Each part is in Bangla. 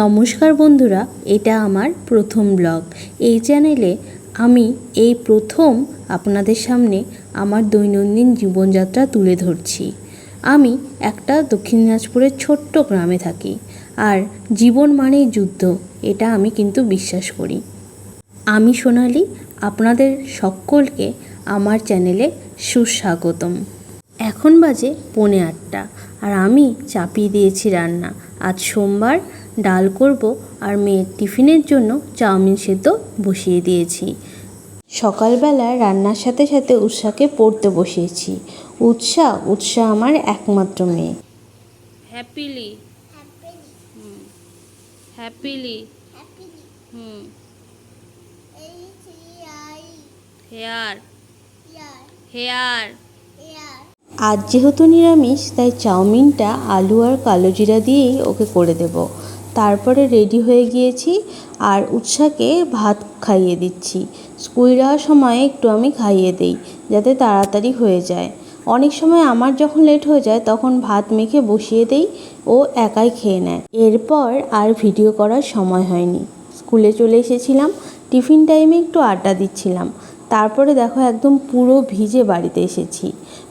নমস্কার বন্ধুরা, এটা আমার প্রথম ব্লগ। এই চ্যানেলে আমি এই প্রথম আপনাদের সামনে আমার দৈনন্দিন জীবনযাত্রা তুলে ধরছি। আমি একটা দক্ষিণ দিনাজপুরের ছোট্ট গ্রামে থাকি, আর জীবন মানেই যুদ্ধ, এটা আমি কিন্তু বিশ্বাস করি। আমি সোনালি, আপনাদের সকলকে আমার চ্যানেলে সুস্বাগতম। এখন বাজে পৌনে আটটা, আর আমি চাপিয়ে দিয়েছি রান্না। আজ সোমবার ডাল করব আর মেয়ের টিফিনের জন্য চাউমিন সেদ্ধ বসিয়ে দিয়েছি। সকালবেলা রান্নার সাথে সাথে উৎসাকে পড়তে বসিয়েছি। উৎসা উৎসা আমার একমাত্র মেয়ে। Happily happily hmm. Hair. Hair. আজ যেহেতু নিরামিষ তাই চাউমিনটা আলু আর কালো জিরা দিয়েই ওকে করে দেব। তারপরে রেডি হয়ে গিয়েছি আর উৎসাকে ভাত খাইয়ে দিচ্ছি। স্কুল যাওয়ার সময় একটু আমি খাইয়ে দিই, যাতে তাড়াতাড়ি হয়ে যায়। অনেক সময় আমার যখন লেট হয়ে যায়, তখন ভাত মেখে বসিয়ে দেই, ও একাই খেয়ে নেয়। এরপর আর ভিডিও করার সময় হয়নি। স্কুলে চলে এসেছিলাম, টিফিন টাইমে একটু আড্ডা দিচ্ছিলাম। তারপরে দেখো একদম পুরো ভিজে বাড়িতে এসেছি।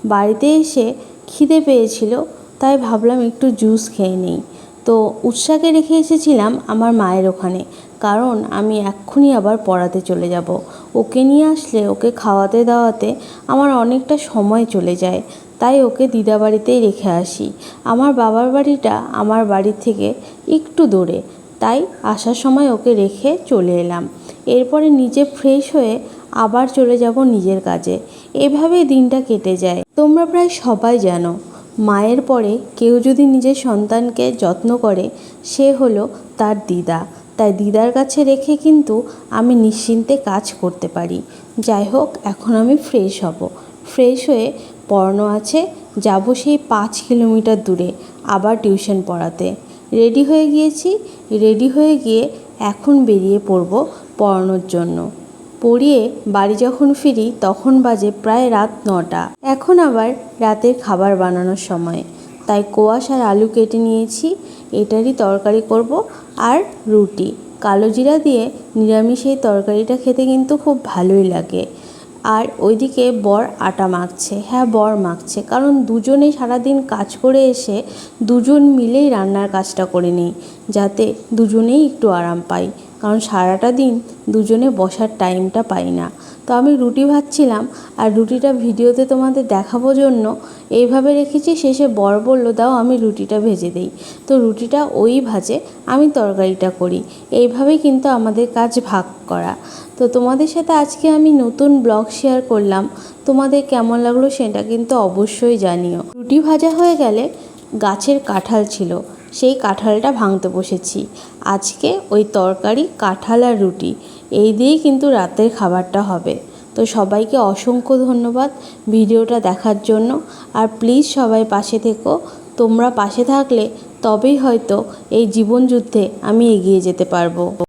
বাড়িতে এসে খিদে পেয়েছিল, তাই ভাবলাম একটু জুস খেয়ে নিই। তো উৎসাকে রেখে এসেছিলাম আমার মায়ের ওখানে। কারণ আমি এক্ষুনি আবার পড়াতে চলে যাব। ওকে নিয়ে আসলে, ওকে খাওয়াতে দাওয়াতে আমার অনেকটা সময় চলে যায়। তাই ওকে দিদা বাড়িতেই রেখে আসি। আমার বাবার বাড়িটা আমার বাড়ির থেকে একটু দূরে। তাই আসার সময় ওকে রেখে চলে এলাম। এরপরে নিজে ফ্রেশ হয়ে আবার চলে যাব নিজের কাজে। এভাবেই দিনটা কেটে যায়। তোমরা প্রায় সবাই জানো মায়ের পরে কেউ যদি নিজের সন্তানকে যত্ন করে, সে হলো তার দিদা। তাই দিদার কাছে রেখে কিন্তু আমি নিশ্চিন্তে কাজ করতে পারি। যাই হোক, এখন আমি ফ্রেশ হব। ফ্রেশ হয়ে পড়ানো আছে, যাব সেই পাঁচ কিলোমিটার দূরে, আবার টিউশন পড়াতে। রেডি হয়ে গিয়েছি রেডি হয়ে গিয়ে এখন বেরিয়ে পড়ব পড়ানোর জন্য। পড়িয়ে বাড়ি যখন ফিরি, তখন বাজে প্রায় রাত নটা। এখন আবার রাতের খাবার বানানোর সময়। তাই কোয়াশ আর আলু কেটে নিয়েছি, এটারই তরকারি করব আর রুটি। কালো জিরা দিয়ে নিরামিষ এই তরকারিটা খেতে কিন্তু খুব ভালোই লাগে। আর ওইদিকে বর আটা মাখছে। হ্যাঁ বর মাখছে। কারণ দুজনে সারাদিন কাজ করে এসে দুজন মিলেই রান্নার কাজটা করে নিই, যাতে দুজনেই একটু আরাম পাই। কারণ সারাটা দিন দুজনে বসার টাইমটা পাই না। তো আমি রুটি ভাজছিলাম আর রুটিটা ভিডিওতে তোমাদের দেখাবো জন্য এইভাবে রেখেছি, শেষে বর বলল, দাও, আমি রুটিটা ভেজে দিই। তো রুটিটা ওই ভাজে আমি তরকারিটা করি। এইভাবেই কিন্তু আমাদের কাজ ভাগ করা। তো তোমাদের সাথে আজকে আমি নতুন ব্লগ শেয়ার করলাম। তোমাদের কেমন লাগল সেটা কিন্তু অবশ্যই জানিও। রুটি ভাজা হয়ে গেলে গাছের কাঁঠাল ছিল। সেই কাঁঠালটা ভাঙতে বসেছি। আজকে ওই তরকারি, কাঁঠাল আর রুটি, এই দিয়েই কিন্তু রাতের খাবারটা হবে। তো সবাইকে অসংখ্য ধন্যবাদ ভিডিওটা দেখার জন্য। আর প্লিজ সবাই পাশে থেকো। তোমরা পাশে থাকলে তবেই হয়তো এই জীবনযুদ্ধে আমি এগিয়ে যেতে পারব।